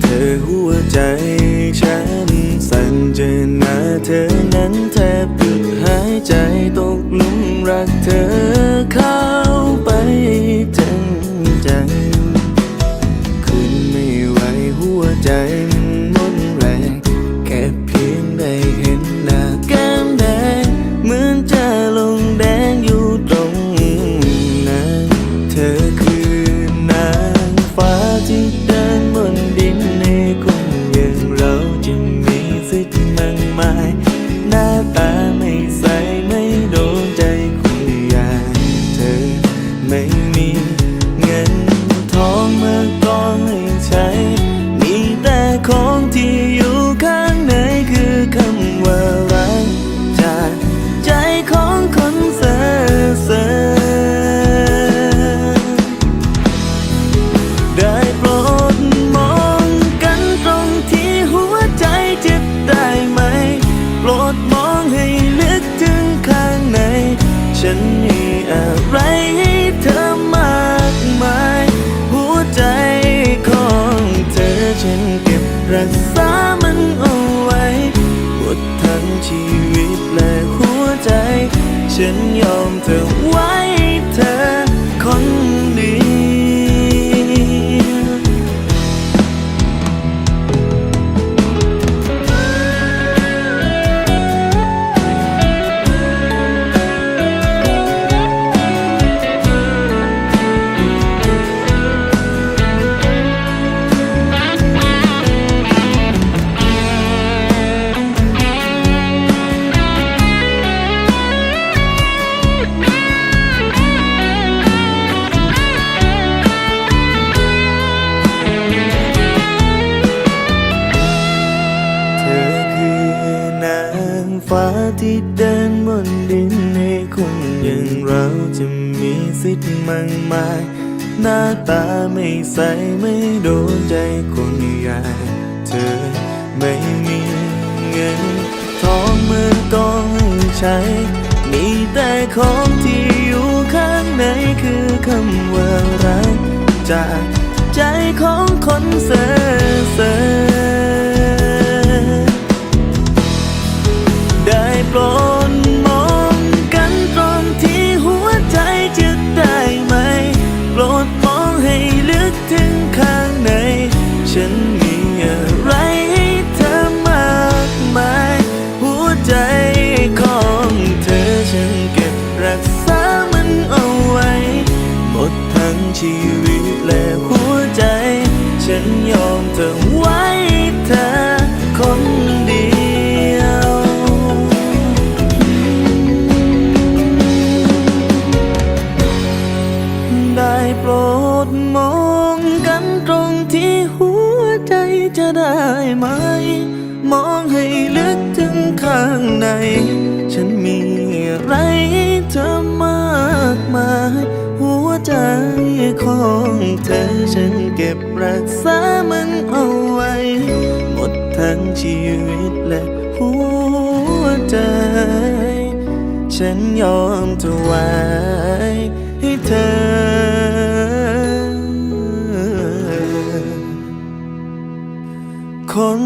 เธอหัวใจฉันสั่นเจอหน้าเธอนั้นแทบหยุดหายใจตกหลุมรักเธอเข้าไปทั้งใจคืนไม่ไหวหัวใจมนแรงแค่เพียงได้เห็นหน้าแก้มแดงเหมือนจะลง นมีอะไรให้เธอมากมาย หัวใจของเธอฉันเก็บรักษามันเอาไว้หมดทั้งชีวิตและหัวใจ ฉันยอมเธอไว้ ฟ้าที่เดินบนดินในคนอย่างเราจะมีสิทธิ์มากมาย หน้าตาไม่ใสไม่โดนใจคนอย่เธอไม่มีเงินทองเมื่อกองให้ใช้ มีแต่ของที่อยู่ข้างในคือคำว่ารักจากใจของคนเซ่ โปรดมองกันตรงที่หัวใจจะได้ไหม มองให้ลึกถึงข้างใน ฉันมีอะไรเธอมากมาย หัวใจของเธอฉันเก็บรักษามันเอาไว้ หมดทั้งชีวิตและหัวใจ ฉันยอมเธอไวให้เธอ คน